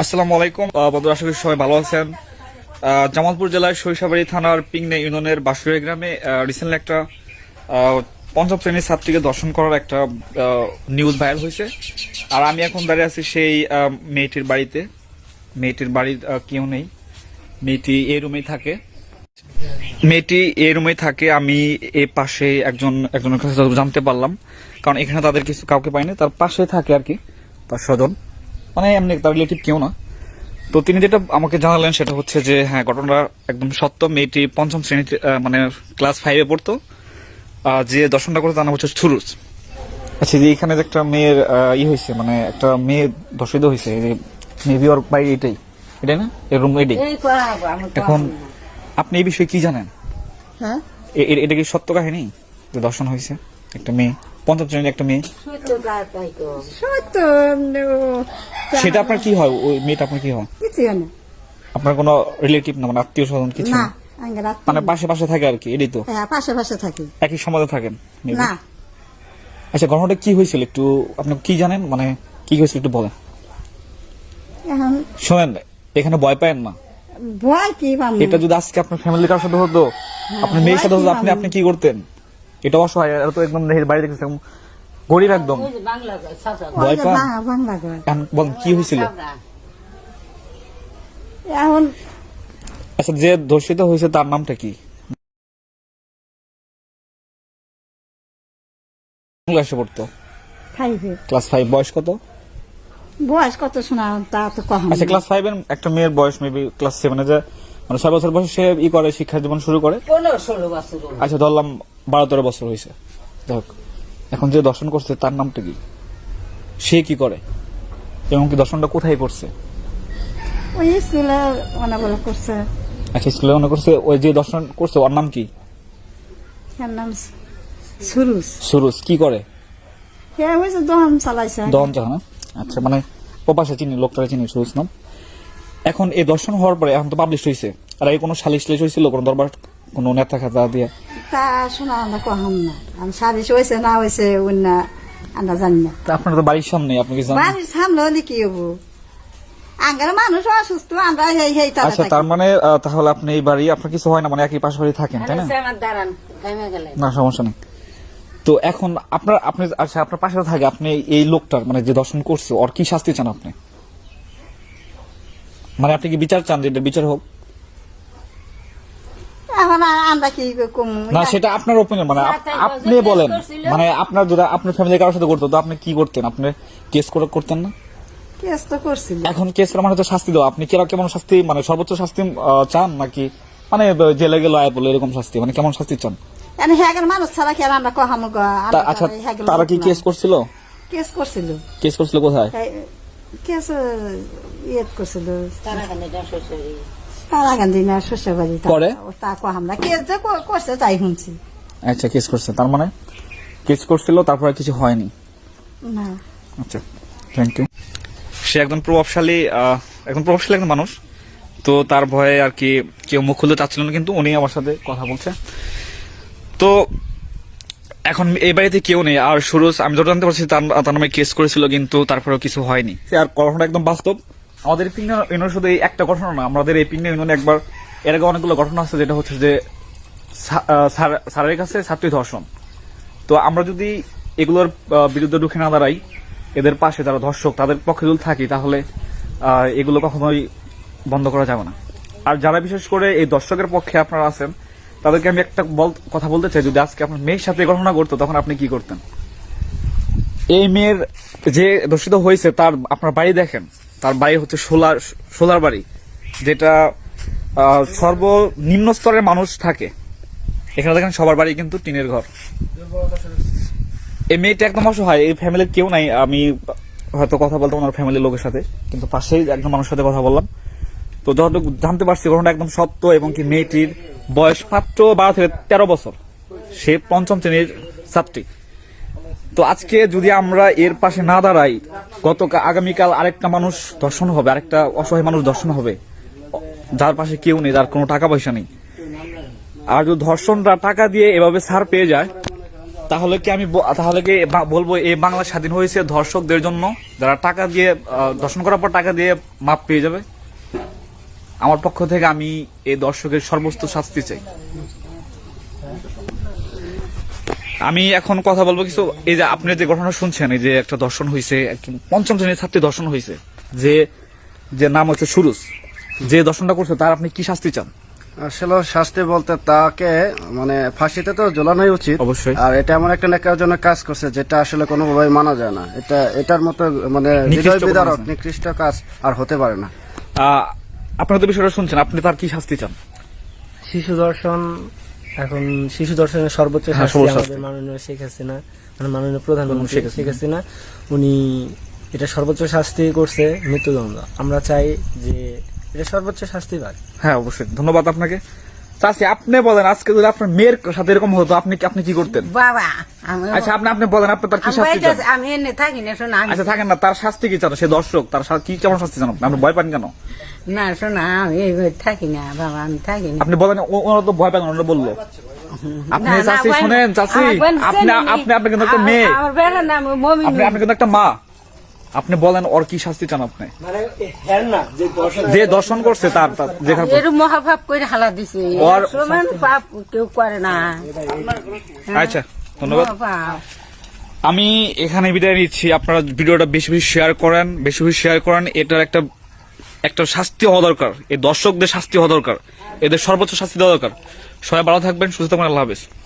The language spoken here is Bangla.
আসসালামু আলাইকুম। বন্ধুরা, আশা করি সবাই ভালো আছেন। জামালপুর জেলার সরিষাবাড়ি থানার পিংনে ইউনিয়নের বাসুরিয়া গ্রামে রিসেন্টলি একটা পঞ্চম শ্রেণির ছাত্রীকে দর্শন করার একটা নিউজ ভাইরাল হয়েছে। আর আমি এখন দাঁড়িয়ে আছি সেই মেয়েটির বাড়িতে। মেয়েটির বাড়ির কেউ নেই। মেয়েটি এই রুমেই থাকে। মেয়েটি এই রুমে থাকে। আমি এ পাশে একজন, একজনের কাছে জানতে পারলাম। কারণ এখানে তাদের কিছু কাউকে পাইনি। তার পাশে থাকে আর কি, তার স্বজন। মানে এমনি তার রিলেটিভ কেউ না। তো তিনি যেটা আমাকে জানালেন সেটা হচ্ছে যে হ্যাঁ ঘটনাটা একদম সত্য। মেয়েটি পঞ্চম শ্রেণীতে মানে ক্লাস ফাইভে পড়তো। আহ, যে দর্শনটা করে তার নাম হচ্ছে সুরুজ আচ্ছা যে এখানে যে একটা মেয়ের আহ, ই হয়েছে মানে একটা মেয়ে ধর্ষিত হয়েছে মেবি ওর বাড়ি এটাই। এটাই না? এর রুম এটাই। এখন আপনি এই বিষয়ে কি জানেন? হ্যাঁ? এটা কি সত্য কাহিনী? যে দর্শন হয়েছে একটা মেয়ে? পঞ্চম শ্রেণির একটা মেয়ে। সত্য সেটা আপনার কি হয়? ওই মেয়েটা আপনার কি হয়? না। আপনার কোনো রিলেটিভ না মানে আত্মীয় স্বজন কিছু? না মানে পাশে পাশে থাকে আর কি এটাই তো। হ্যাঁ পাশে পাশে থাকি। একই সমাজে থাকেন না। আচ্ছা ঘটনাটা কি হয়েছিল একটু আপনি কি জানেন? মানে কি হয়েছিল একটু বলেন। শোনেন এখানে ভয় পায়েন না। ভয় কি এটা যদি আজকে আপনার ফ্যামিলির কারোর সাথে হতো আপনার মেয়ের সাথে হতো আপনি আপনি কি করতেন? এটা অসহায় এরা তো একদম দেখি বাড়ি দেখতেছে গরিব একদম। বাংলা। ভয় পান? কি হয়েছিল এখন আচ্ছা যে ধর্ষিত হয়েছে তার নামটা কি? ক্লাসে পড়তো? ক্লাস ফাইভ বয়স কত? বয়স কত শোনা তা তো কম আচ্ছা ক্লাস ফাইভ এর একটা মেয়ের বয়স মেবি ক্লাস সেভেনে যে মানে ছয় বছর বয়সে সে ই করে শিক্ষা জীবন শুরু করে? পনেরো ষোলো বছর। আচ্ছা ধরলাম বারো তেরো বছর হয়েছে। যাই হোক এখন যে দর্শন করছে তার নামটা কি? সে কি করে? এবং কি দর্শনটা কোথায় করছে? ওই স্কুলে অনেক করছে। আচ্ছা স্কুলে মনে করছে। ওই যে দর্শন করছে ওর নাম কি? নাম সুরুজ সুরুজ কি করে? হে হয়েছে দহন চালাইছে। দহন জাহান আচ্ছা মানে প্রপাশে চিনি লোকটারে চিনি সুরুজ নাম। এখন এই দর্শন হওয়ার পরে এখন তো পাবলিশ হয়েছে আর এই কোনো সালিশ টালিশ হয়েছিল কোনো দরবার কোনো নেতা খাতা দিয়ে? তা শোনা আমরা কহাম না। আমি হয়েছে না হয়েছে অন্য আমরা জানি না। তা আপনার তো বাড়ির সামনে আপনি কি জানেন? বাড়ির সামনে হলে কি হব? আঙ্গার মানুষ অসুস্থ আমরা হেই হেই তারা আচ্ছা তার মানে তাহলে আপনি এই বাড়ি আপনার কিছু হয় না মানে একই পাশ বাড়ি থাকেন তাই না? আমার দাঁড়ান, না সমস্যা নেই। তো এখন আপনার আপনি আচ্ছা আপনার পাশে থাকে আপনি এই লোকটার মানে যে দর্শন করছে ওর কি শাস্তি চান আপনি? মানে আপনি কি বিচার চান যে এটা বিচার হোক? এখন আমরা কি কম? না সেটা আপনার ওপিনিয়ন মানে আপনি বলেন। মানে আপনার যদি আপনার ফ্যামিলি কারোর সাথে করতো তো আপনি কি করতেন? আপনি কেস করে করতেন না? কেস তো করছিল। এখন কেস করা মানে তো শাস্তি দেওয়া। আপনি কেরা কেমন শাস্তি মানে সর্বোচ্চ শাস্তি চান নাকি? মানে জেলে গেলে আয় বলে এরকম শাস্তি মানে কেমন শাস্তি চান? হ্যাগের মানুষ ছাড়া কি আর আমরা কহাম আচ্ছা তারা কি কেস করছিল? কেস করছিল। কেস করছিল কোথায়? কেস ইয়ে করছিল। তারা। তারা গান্ধী না শ্বশুর বাড়ি করে? তা কহাম না কেস যে করছে তাই শুনছি। আচ্ছা কেস করছে তার মানে? কেস করছিল তারপরে কিছু হয়নি? না। আচ্ছা থ্যাংক ইউ সে একজন প্রভাবশালী একজন প্রভাবশালী একজন মানুষ। তো তার ভয়ে আর কি কেউ মুখ খুলতে চাচ্ছিল না কিন্তু উনি আমার সাথে কথা বলছে। তো এখন এই বাড়িতে কেউ নেই। আর সুরজ আমি যত জানতে পারছি তার তার নামে কেস করেছিল কিন্তু তারপরেও কিছু হয়নি। আর ঘটনাটা একদম বাস্তব। আমাদের পিং ইউনিয়ন শুধু এই একটা ঘটনা না, আমাদের এই পিং ইউনিয়নে একবার, এর আগে অনেকগুলো ঘটনা আছে যেটা হচ্ছে যে স্যারের কাছে ছাত্রী ধর্ষণ। তো আমরা যদি এগুলোর বিরুদ্ধে ঢুকে না দাঁড়াই, এদের পাশে যারা ধর্ষক, তাদের পক্ষে যদি থাকি, তাহলে এগুলো কখনোই বন্ধ করা যাবে না। আর যারা বিশেষ করে এই দর্শকের পক্ষে আপনারা আছেন, তাদেরকে আমি একটা কথা বলতে চাই, যদি আজকে আপনার মেয়ের সাথে এই ঘটনা ঘটতো, তখন আপনি কি করতেন? এই মেয়ের যে দর্শিত হয়েছে, তার আপনার বাড়ি দেখেন তার বাড়ি হচ্ছে সোলার সোলার বাড়ি, যেটা সর্বনিম্ন স্তরের মানুষ থাকে। এখানে দেখেন সবার বাড়ি কিন্তু টিনের ঘর। এই মেয়েটা একদম অসহায়, এই ফ্যামিলির কেউ নাই। আমি হয়তো কথা বলতাম ওনার ফ্যামিলির লোকের সাথে, কিন্তু পাশেই একদম মানুষের সাথে কথা বললাম। তো যতটুকু জানতে পারছি, ঘটনাটা একদম সত্য এবং কি মেয়েটির বয়স মাত্র বারো থেকে তেরো বছর। সে পঞ্চম শ্রেণির ছাত্রী। তো আজকে যদি আমরা এর পাশে না দাঁড়াই গত আগামীকাল আরেকটা মানুষ দর্শন হবে, আরেকটা অসহায় মানুষ দর্শন হবে। যার পাশে কেউ নেই, যার কোনো টাকা পয়সা নেই। আর যদি ধর্ষণরা টাকা দিয়ে এভাবে ছাড় পেয়ে যায়, তাহলে কি আমি তাহলে কি বলব এই বাংলা স্বাধীন হয়েছে ধর্ষকদের জন্য? যারা টাকা দিয়ে দর্শন করার পর টাকা দিয়ে মাপ পেয়ে যাবে? আমার পক্ষ থেকে আমি এই দর্শকের সর্বোচ্চ শাস্তি চাই। আমি এখন কথা বলব কিছু এই যে আপনি যে ঘটনা শুনছেন এই যে একটা দর্শন হয়েছে পঞ্চম শ্রেণির ছাত্রী দর্শন হয়েছে যে যে নাম হচ্ছে সুরুজ। যে দর্শনটা করছে তার আপনি কি শাস্তি চান? আসলে শাস্তি বলতে তাকে মানে ফাঁসিতে তো ঝোলানোই উচিত। অবশ্যই। আর এটা এমন একটা নেকার জন্য কাজ করছে যেটা আসলে কোনোভাবে মানা যায় না। এটা এটার মতো মানে নিকৃষ্ট হৃদয় বিদারক। নিকৃষ্ট কাজ আর হতে পারে না। আহ, আপনারা তো বিষয়টা শুনছেন আপনি তার কি শাস্তি চান? শিশু দর্শন এখন শিশু দর্শনের সর্বোচ্চ হ্যাঁ, শাস্তি আমাদের মাননীয় শেখ হাসিনা মানে মাননীয় প্রধানমন্ত্রী শেখ শেখ হাসিনা উনি এটা সর্বোচ্চ শাস্তি করছে মৃত্যুদণ্ড। আমরা চাই যে এটা সর্বোচ্চ শাস্তি পাক হ্যাঁ অবশ্যই। ধন্যবাদ আপনাকে। চাচি আপনি বলেন আজকে যদি আপনার মেয়ের সাথে এরকম হতো আপনি আপনি কি করতেন? বাবা আচ্ছা আপনি আপনি বলেন আপনি তার কি শাস্তি চান? আমি এনে থাকি না শোনা আচ্ছা থাকেন না তার শাস্তি কি চান? সে দর্শক তার কি কেমন শাস্তি চান আপনি? ভয় পান কেন? না শোনা আমি থাকি না বাবা আমি থাকি না। আপনি বলেন ও- ওরা তো ভয় পান ওরা বলল। আপনি চাচি শুনেন চাচি আপনি আপনি আপনি কিন্তু একটা মেয়ে। আমার বেড়ার নাম মমিন আপনি আপনি কিন্তু একটা মা। আপনি বলেন ওর কি শাস্তি চান আপনি? যে দর্শন করছে তার যেখানে এর মহাভাব করে হালা দিছে। ওর- সমান পাপ কেউ করে না। আচ্ছা ধন্যবাদ। আমি এখানে বিদায় নিচ্ছি। আপনারা ভিডিওটা বেশি বেশি শেয়ার করেন বেশি বেশি শেয়ার করেন। এটার একটা একটা শাস্তি হওয়া দরকার। এই দর্শকদের শাস্তি হওয়া দরকার। এদের সর্বোচ্চ শাস্তি দেওয়া দরকার। সবাই ভালো থাকবেন সুস্থ থাকবেন আল্লাহ হাফেজ।